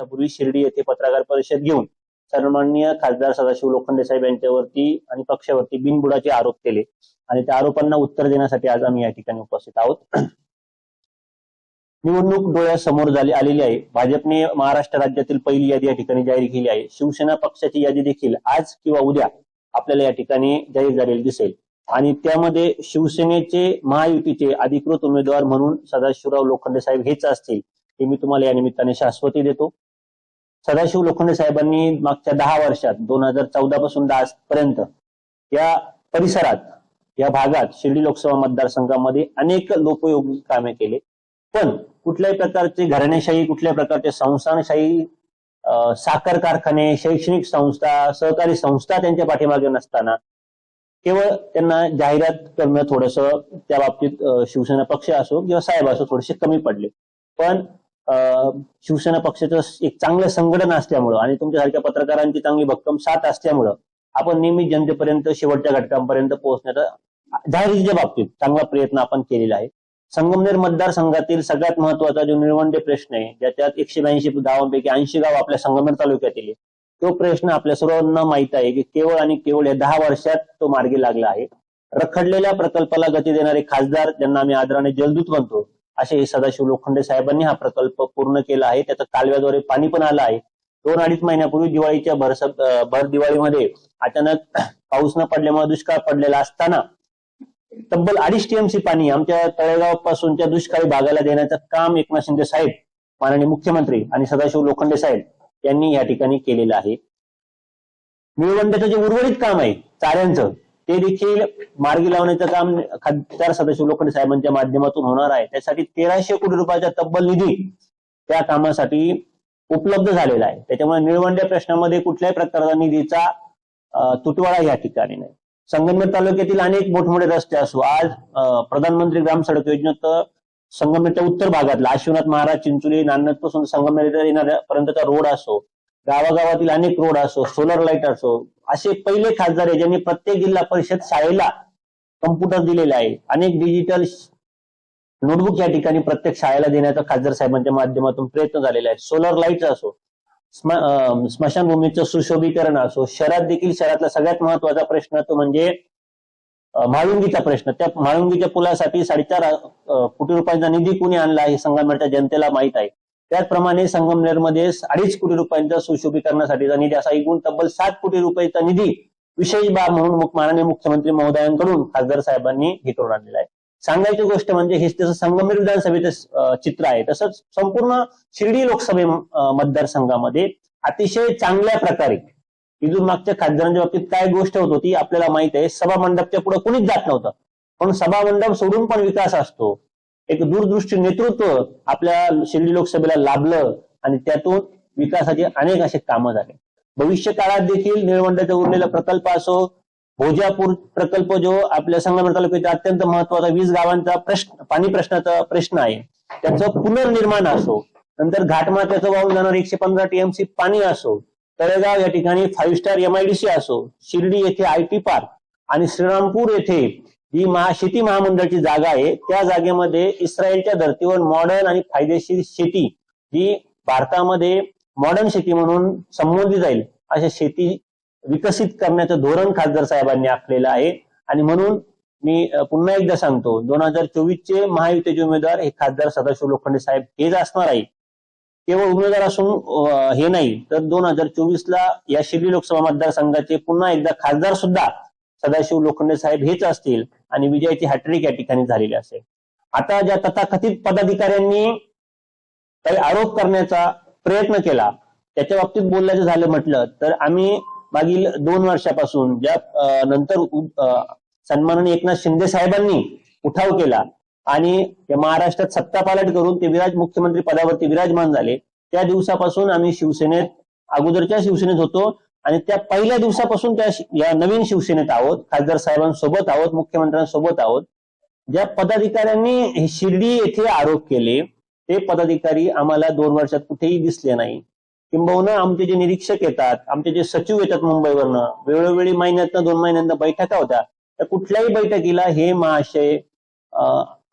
पूर्वी शिर्डी येथे पत्रकार परिषद घेऊन सन्माननीय खासदार सदाशिव लोखंडे साहेब यांच्यावरती आणि पक्षावरती बिनबुडाचे आरोप केले. आणि त्या आरोपांना उत्तर देण्यासाठी आज आम्ही या ठिकाणी उपस्थित आहोत. निवडणूक डोळ्यासमोर झाली आलेली आहे. भाजपने महाराष्ट्र राज्यातील पहिली यादी या ठिकाणी जाहीर केली आहे. शिवसेना पक्षाची यादी देखील आज किंवा उद्या आपल्याला या ठिकाणी जाहीर झालेली दिसेल. आणि त्यामध्ये शिवसेनेचे महायुतीचे अधिकृत उमेदवार म्हणून सदाशिवराव लोखंडे साहेब हेच असतील हे मी तुम्हाला या निमित्ताने शाश्वती देतो. सदाशिव लोखंडे साहेबांनी मागच्या दहा वर्षात दोन हजार चौदा पासून दहा पर्यंत या परिसरात या भागात शिर्डी लोकसभा मतदारसंघामध्ये अनेक लोकयोगी कामे केले. पण कुठल्याही प्रकारचे घराणेशाही कुठल्याही प्रकारचे संस्थानशाही साखर कारखाने शैक्षणिक संस्था सहकारी संस्था त्यांच्या पाठीमागे नसताना केवळ त्यांना जाहिरात करणं थोडस त्या बाबतीत शिवसेना पक्ष असो किंवा साहेब असो थोडेसे कमी पडले. पण शिवसेना पक्षाचं एक चांगलं संघटन असल्यामुळं आणि तुमच्यासारख्या पत्रकारांची चांगली भक्कम साथ असल्यामुळं आपण नेहमी जनतेपर्यंत शेवटच्या घटकांपर्यंत पोहोचण्याचा जाहीरच्या बाबतीत चांगला प्रयत्न आपण केलेला आहे. संगमनेर मतदारसंघातील सगळ्यात महत्त्वाचा जो निळवंडे प्रश्न आहे ज्याच्यात एकशे ब्याऐंशी गावांपैकी ऐंशी गाव आपल्या संगमनेर तालुक्यातील आहे तो प्रश्न आपल्या सर्वांना माहीत आहे की केवळ आणि केवळ या दहा वर्षात तो मार्गी लागला आहे. रखडलेल्या प्रकल्पाला गती देणारे खासदार ज्यांना आम्ही आदराने जलदूत म्हणतो असे सदाशिव लोखंडे साहेबांनी हा प्रकल्प पूर्ण केला आहे. त्याचं कालव्याद्वारे पाणी पण आलं आहे. दोन अडीच महिन्यापूर्वी दिवाळीच्या भरस भर दिवाळीमध्ये अचानक पाऊस न पडल्यामुळे दुष्काळ पडलेला असताना तब्बल अडीच टीएमसी पाणी आमच्या तळेगाव पासूनच्या दुष्काळी भागाला देण्याचं काम एकनाथ शिंदे साहेब माननीय मुख्यमंत्री आणि सदाशिव लोखंडे साहेब यांनी या ठिकाणी केलेलं आहे. निळवंड्याचं जे उर्वरित काम आहे चाऱ्यांचं ते देखील मार्गी लावण्याचं काम खासदार सदाशिव लोखंडे साहेबांच्या माध्यमातून होणार आहे. त्यासाठी तेराशे कोटी रुपयाचा तब्बल निधी त्या कामासाठी उपलब्ध झालेला आहे. त्याच्यामुळे निळवंड्या प्रश्नामध्ये कुठल्याही प्रकारचा निधीचा तुटवाडा तुटवडा या ठिकाणी नाही. संगमनेर तालुक्यातील अनेक मोठमोठे रस्ते असो आज प्रधानमंत्री ग्राम सडक योजनेत संगमनेरच्या उत्तर भागातला आशिवनाथ महाराज चिंचोली नान्नत पासून संगमनेर येणाऱ्या पर्यंतचा रोड असो गावागावातील अनेक रोड असो सोलर लाइट असो असे पहिले खासदार आहे ज्यांनी प्रत्येक जिल्हा परिषद शाळेला कम्प्युटर दिलेले आहे. अनेक डिजिटल नोटबुक या ठिकाणी प्रत्येक शाळेला देण्याचा खासदार साहेबांच्या माध्यमातून प्रयत्न झालेला आहे. सोलर लाइट असो स्म स्मशानभूमीचं सुशोभीकरण असो शहरात देखील शहरातला सगळ्यात महत्त्वाचा प्रश्न तो म्हणजे म्हाळुंगीचा प्रश्न. त्या म्हाळुंगीच्या पुलासाठी साडेचार कोटी रुपयांचा निधी कुणी आणला हे संगमनेरच्या जनतेला माहीत आहे. त्याचप्रमाणे संगमनेरमध्ये अडीच कोटी रुपयांचा सुशोभीकरणासाठीचा निधी असा एकूण तब्बल सात कोटी रुपयाचा निधी विशेष बाब म्हणून माननीय मुख्यमंत्री महोदयांकडून खासदार साहेबांनी हे करून आणलेला आहे. सांगायची गोष्ट म्हणजे हे जसं संगमनेर विधानसभेचं चित्र आहे तसंच संपूर्ण शिर्डी लोकसभे मतदारसंघामध्ये अतिशय चांगल्या प्रकारे इथून मागच्या खासदारांच्या बाबतीत काय गोष्ट होत होती आपल्याला माहीत आहे सभा मंडपच्या पुढे कुणीच जात नव्हतं. पण सभा मंडप सोडून पण विकास असतो. एक दूरदृष्टी नेतृत्व आपल्या शिर्डी लोकसभेला लाभलं आणि त्यातून विकासाचे अनेक असे कामं झाले. भविष्य काळात देखील निळवंड्याचा उरलेला प्रकल्प असो भोजापूर प्रकल्प जो आपल्या संगमनेर तालुक्याचा अत्यंत महत्त्वाचा वीस गावांचा प्रश्न पाणी प्रश्नाचा प्रश्न आहे त्याचं पुनर्निर्माण असो नंतर घाटमाथ्याचं वाहून जाणार एकशे पंधरा टीएमसी पाणी असो तळेगाव या ठिकाणी फाईव्ह स्टार एमआयडीसी असो शिर्डी येथे आयटी पार्क आणि श्रीरामपूर येथे ही महा शेती महामंडळाची जागा आहे. त्या जागेमध्ये इस्रायलच्या धर्तीवर मॉडर्न आणि फायदेशीर शेती ही भारतामध्ये मॉडर्न शेती म्हणून संबोधली जाईल. अशा शेती विकसित करण्याचं धोरण खासदार साहेबांनी आखलेलं आहे. आणि म्हणून मी पुन्हा एकदा सांगतो दोन हजार चोवीसचे महायुतीचे उमेदवार हे खासदार सदाशिव लोखंडे साहेब हेच असणार आहे केवळ उमेदवार असून हे नाही तर दोन हजार चोवीस ला या शिर्डी लोकसभा मतदारसंघाचे पुन्हा एकदा खासदार सुद्धा सदाशिव लोखंडे साहेब हेच असतील आणि विजयाची हॅट्रिक या ठिकाणी झालेली असेल. आता ज्या तथाकथित पदाधिकाऱ्यांनी काही आरोप करण्याचा प्रयत्न केला त्याच्या बाबतीत बोलण्याचं झालं म्हटलं तर आम्ही मागील दोन वर्षापासून ज्या नंतर सन्माननीय एकनाथ शिंदे साहेबांनी उठाव केला आणि महाराष्ट्रात सत्ता पालट करून ते विराज मुख्यमंत्री पदावरती विराजमान झाले त्या दिवसापासून आम्ही शिवसेनेत अगोदरच्या शिवसेनेत होतो. आणि त्या पहिल्या दिवसापासून त्या या नवीन शिवसेनेत आहोत खासदार साहेबांसोबत आहोत मुख्यमंत्र्यांसोबत आहोत ज्या पदाधिकाऱ्यांनी शिर्डी येथे आरोप केले ते पदाधिकारी आम्हाला दोन वर्षात कुठेही दिसले नाही. किंबहुना आमचे जे निरीक्षक येतात आमचे जे सचिव येतात मुंबईवरनं वेळोवेळी महिन्यातनं दोन महिन्यांना बैठका होत्या त्या कुठल्याही बैठकीला हे महाशय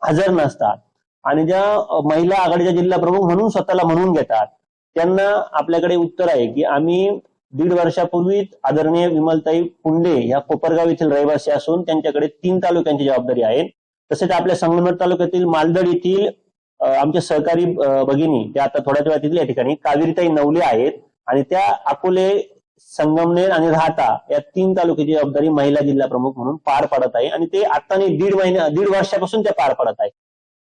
हजर नसतात. आणि ज्या महिला आघाडीच्या जिल्हा प्रमुख म्हणून स्वतःला म्हणून घेतात त्यांना आपल्याकडे उत्तर आहे की आम्ही दीड वर्षापूर्वी आदरणीय विमलताई पुंडे या कोपरगाव येथील रहिवासी असून त्यांच्याकडे तीन तालुक्यांची जबाबदारी आहे तसेच आपल्या संगमनेर तालुक्यातील मालदड येथील आमच्या आमचे सहकारी भगिनी त्या आता थोड्याच वेळात येतील या ठिकाणी कावेरीताई नवले आहेत. आणि त्या अकोले संगमनेर आणि राहता या तीन तालुक्याची जबाबदारी महिला जिल्हा प्रमुख म्हणून पार पडत आहे. आणि ते आता दीड महिन्या दीड वर्षापासून त्या पार पडत आहे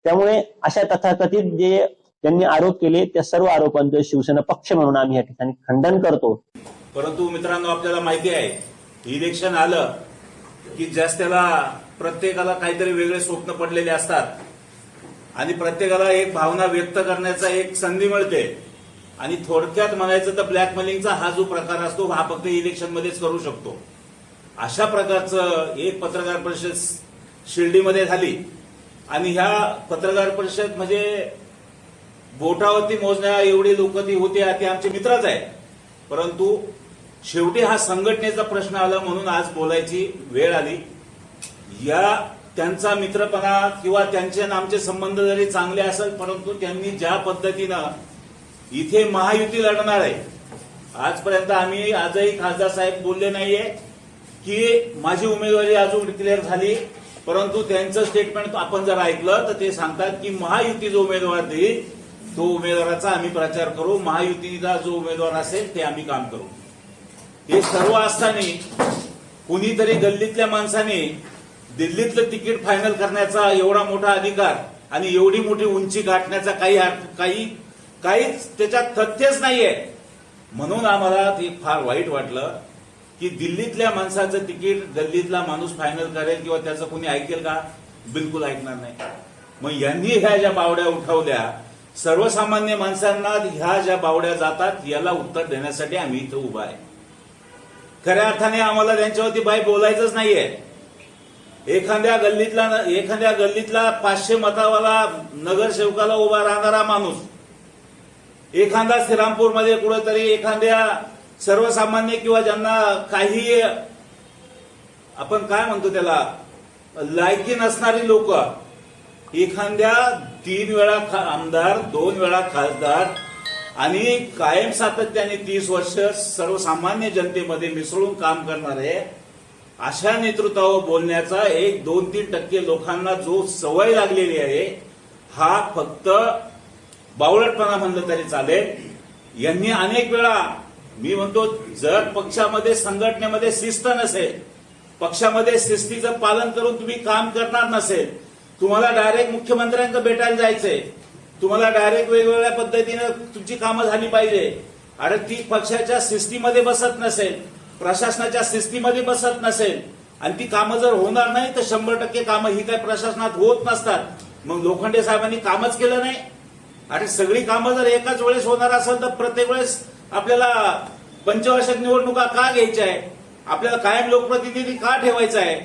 त्यामुळे अशा तथाकथित जे त्यांनी आरोप केले त्या सर्व आरोपांचं शिवसेना पक्ष म्हणून आम्ही या ठिकाणी खंडन करतो. परंतु मित्रांनो आपल्याला माहिती आहे इलेक्शन आलं की जास्त त्याला प्रत्येकाला काहीतरी वेगळे स्वप्न पडलेले असतात. आणि प्रत्येकाला एक भावना व्यक्त करण्याचा एक संधी मिळते. आणि थोडक्यात म्हणायचं तर ब्लॅकमेलिंगचा हा जो प्रकार असतो हा फक्त इलेक्शन मध्येच करू शकतो. अशा प्रकारचं एक पत्रकार परिषद शिर्डीमध्ये झाली. आणि ह्या पत्रकार परिषद म्हणजे बोटावरती मोजण्या एवढे लोक ती होते ते आमचे मित्रच आहे परंतु शेवटी हा संघटनेचा प्रश्न आला म्हणून आज बोलायची वेळ आली. या त्यांचा मित्रपणा किंवा त्यांचे आमचे संबंध जरी चांगले असेल परंतु त्यांनी ज्या पद्धतीनं इथे महायुती लढणार आहे आजपर्यंत आम्ही आजही खासदार साहेब बोलले नाहीये की माझी उमेदवारी अजून डिक्लेअर झाली परंतु त्यांचं स्टेटमेंट आपण जर ऐकलं तर ते सांगतात की महायुती जो उमेदवार देईल. तो उमेदवाराचा आम्ही प्रचार करू महायुतीचा जो उमेदवार असेल ते आम्ही काम करू. हे सर्व असताना कुणीतरी गल्लीतल्या माणसाने दिल्लीतलं तिकीट फायनल करण्याचा एवढा मोठा अधिकार आणि एवढी मोठी उंची गाठण्याचा काही काही काहीच त्याच्यात तथ्यच नाहीये. म्हणून आम्हाला ते फार वाईट वाटलं की दिल्लीतल्या माणसाचं तिकीट गल्लीतला माणूस फायनल करेल किंवा त्याचं कोणी ऐकेल का? बिलकुल ऐकणार नाही. मग यांनी ह्या ज्या बावड्या उठवल्या सर्वसामान्य माणसांना ह्या ज्या बावड्या जातात याला उत्तर देण्यासाठी आम्ही इथं उभा आहे. खऱ्या अर्थाने आम्हाला त्यांच्यावरती बाय बोलायचंच नाहीये. एखाद्या गल्लीतला एखाद्या गल्लीतला पाचशे मतावाला नगरसेवकाला उभा राहणारा माणूस एखादा श्रीरामपूरमध्ये कुठेतरी एखाद्या सर्वसामान्य किंवा ज्यांना काही आपण काय म्हणतो त्याला लायकी नसणारी लोक एखाद्या तीन वेळा खा- आमदार दोन वेळा खासदार आणि कायम सातत्याने तीस वर्ष सर्वसामान्य जनतेमध्ये मिसळून काम करणारे अशा नेतृत्वावर बोलण्याचा एक दोन तीन टक्के लोकांना जो सवय लागलेली आहे हा फक्त बावळटपणा म्हणलं तरी चालेल. यांनी अनेक वेळा मी म्हणतो जर पक्षामध्ये संघटनेमध्ये शिस्त नसेल पक्षामध्ये शिस्तीचं पालन करून तुम्ही काम करणार नसेल तुम्हाला डायरेक्ट मुख्यमंत्र्यांकडे भेटायला जायचंय. तुम्हाला डायरेक्ट वेगवेगळ्या पद्धतीनं तुमची कामं झाली पाहिजे. अरे ती पक्षाच्या शिस्तीमध्ये बसत नसेल प्रशासनाच्या शिस्तीमध्ये बसत नसेल आणि ती कामं जर होणार नाही तर शंभर टक्के कामं ही काय प्रशासनात होत नसतात. मग लोखंडे साहेबांनी कामच केलं नाही. अरे सगळी कामं जर एकाच वेळेस होणार असेल तर प्रत्येक वेळेस आपल्याला पंचवार्षिक निवडणुका का घ्यायच्या आहे आपल्याला कायम लोकप्रतिनिधी का ठेवायचा आहे?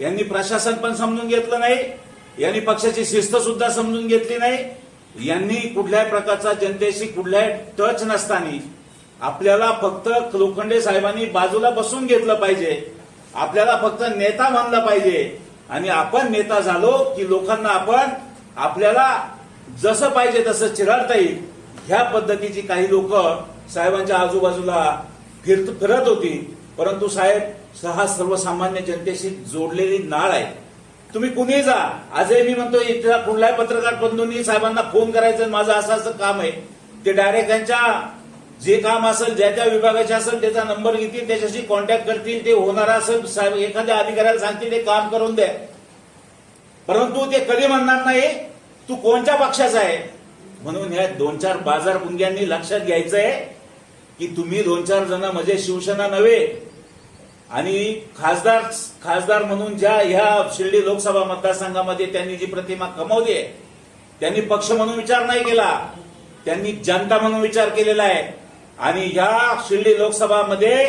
यांनी प्रशासन पण समजून घेतलं नाही. यांनी पक्षाची शिस्त सुद्धा समजून घेतली नाही. यांनी कुठल्याही प्रकारचा जनतेशी कुठल्याही टच नसताना आपल्याला फक्त लोखंडे साहेबांनी बाजूला बसून घेतलं पाहिजे. आपल्याला फक्त नेता मानलं पाहिजे. आणि आपण नेता झालो की लोकांना आपण आपल्याला जसं पाहिजे तसं चिराडता येईल. ह्या पद्धतीची काही लोक साहेबांच्या आजूबाजूला फिरत फिरत होती. परंतु साहेब हा सर्वसामान्य जनतेशी जोडलेली नाळ आहे. तुम्ही कुणीही जा. आजही मी म्हणतो इथल्या कुठल्याही पत्रकार बंधूंनी साहेबांना फोन करायचं माझं असं असं काम आहे. ते डायरेक्ट त्यांच्या जे काम असेल ज्या त्या विभागाचे असेल त्याचा नंबर घेतील त्याच्याशी कॉन्टॅक्ट करतील ते होणार असेल साहेब एखाद्या अधिकाऱ्याला सांगतील ते काम करून द्या. परंतु ते कधी म्हणणार नाही तू कोणत्या पक्षाचा आहे? म्हणून ह्या दोन चार बाजार गुंग्यांनी लक्षात घ्यायचं आहे की तुम्ही दोन चार जण म्हणजे शिवसेना नव्हे आणि खासदार खासदार म्हणून ज्या ह्या शिर्डी लोकसभा मतदारसंघामध्ये त्यांनी जी प्रतिमा कमवली आहे त्यांनी पक्ष म्हणून विचार नाही केला. त्यांनी जनता म्हणून विचार केलेला आहे. आणि ह्या शिर्डी लोकसभामध्ये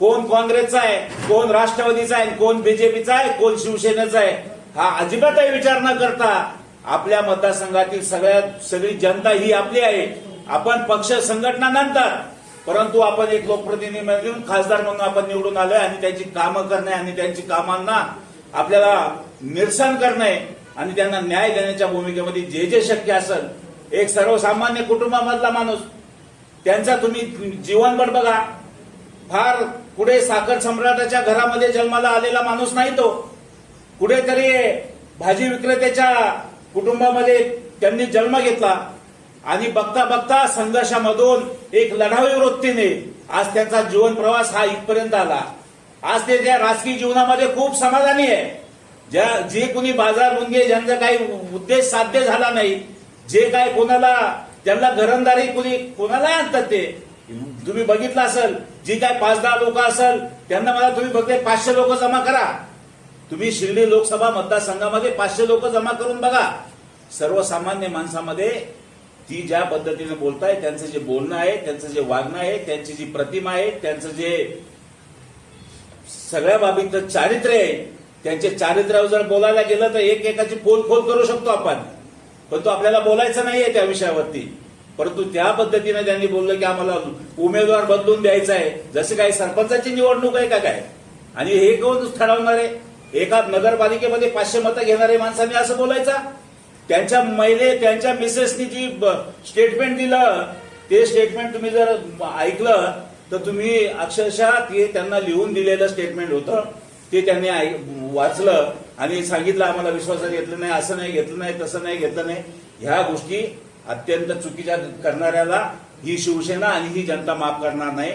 कोण काँग्रेसचा आहे कोण राष्ट्रवादीचा आहे कोण बीजेपीचा आहे कोण शिवसेनेचा आहे हा अजिबातही विचार न करता आपल्या मतदारसंघातील सगळ्यात सगळी जनता ही आपली आहे. आपण पक्ष संघटना नंतर परंतु आपण एक लोकप्रतिनिधी म्हणून खासदार म्हणून आपण निवडून आलोय आणि त्यांची कामं करणे आणि त्यांची कामांना आपल्याला निरसन करणे आणि त्यांना न्याय देण्याच्या भूमिकेमध्ये जे जे शक्य असेल एक सर्वसामान्य कुटुंबामधला माणूस त्यांचा तुम्ही जीवनभर बघा. फार कुठे साखर सम्राटाच्या घरामध्ये जन्माला आलेला माणूस नाही तो. कुठेतरी भाजी विक्रेत्याच्या कुटुंबामध्ये त्यांनी जन्म घेतला. आणि बघता बघता संघर्षामधून एक लढावी वृत्तीने आज त्यांचा जीवन प्रवास हा इथपर्यंत आला. आज ते त्या राजकीय जीवनामध्ये खूप समाधानी आहे. ज्या जे कोणी बाजार मुंगे ज्यांचा काही उद्देश साध्य झाला नाही जे काय कोणाला त्यांना घरंदारी कोणी कोणाला आणतात ते? तुम्ही बघितलं असेल जी काय पाच दहा लोक असेल त्यांना मला तुम्ही फक्त पाचशे लोक जमा करा. तुम्ही शिर्डी लोकसभा मतदारसंघामध्ये पाचशे लोक जमा करून बघा. सर्वसामान्य माणसामध्ये ती ज्या पद्धतीने बोलताय त्यांचं जे बोलणं आहे त्यांचं जे वागणं आहे त्यांची जी प्रतिमा आहे त्यांचं जे सगळ्या बाबींचं चारित्र्य आहे त्यांच्या चारित्र्यावर जर बोलायला गेलं तर एक एकाची फोल खोल करू शकतो आपण. पण तो आपल्याला बोलायचं नाहीये त्या विषयावरती. परंतु त्या पद्धतीने त्यांनी बोललं की आम्हाला उमेदवार बदलून द्यायचा आहे. जसे काही सरपंचाची निवडणूक आहे का काय? आणि हे कोण ठरवणार आहे? एका नगरपालिकेमध्ये पाचशे मतं घेणारे माणसांनी असं बोलायचा? त्यांच्या महिले त्यांच्या मिसेसनी जी स्टेटमेंट दिलं ते स्टेटमेंट तुम्ही जर ऐकलं तर तुम्ही अक्षरशः ते त्यांना लिहून दिलेलं स्टेटमेंट होतं. ते त्यांनी ऐक- वाचलं आणि सांगितलं आम्हाला विश्वासात घेतलं नाही असं नाही घेतलं नाही तसं नाही घेतलं नाही. ह्या गोष्टी अत्यंत चुकीच्या करणाऱ्याला ही शिवसेना आणि ही जनता माफ करणार नाही.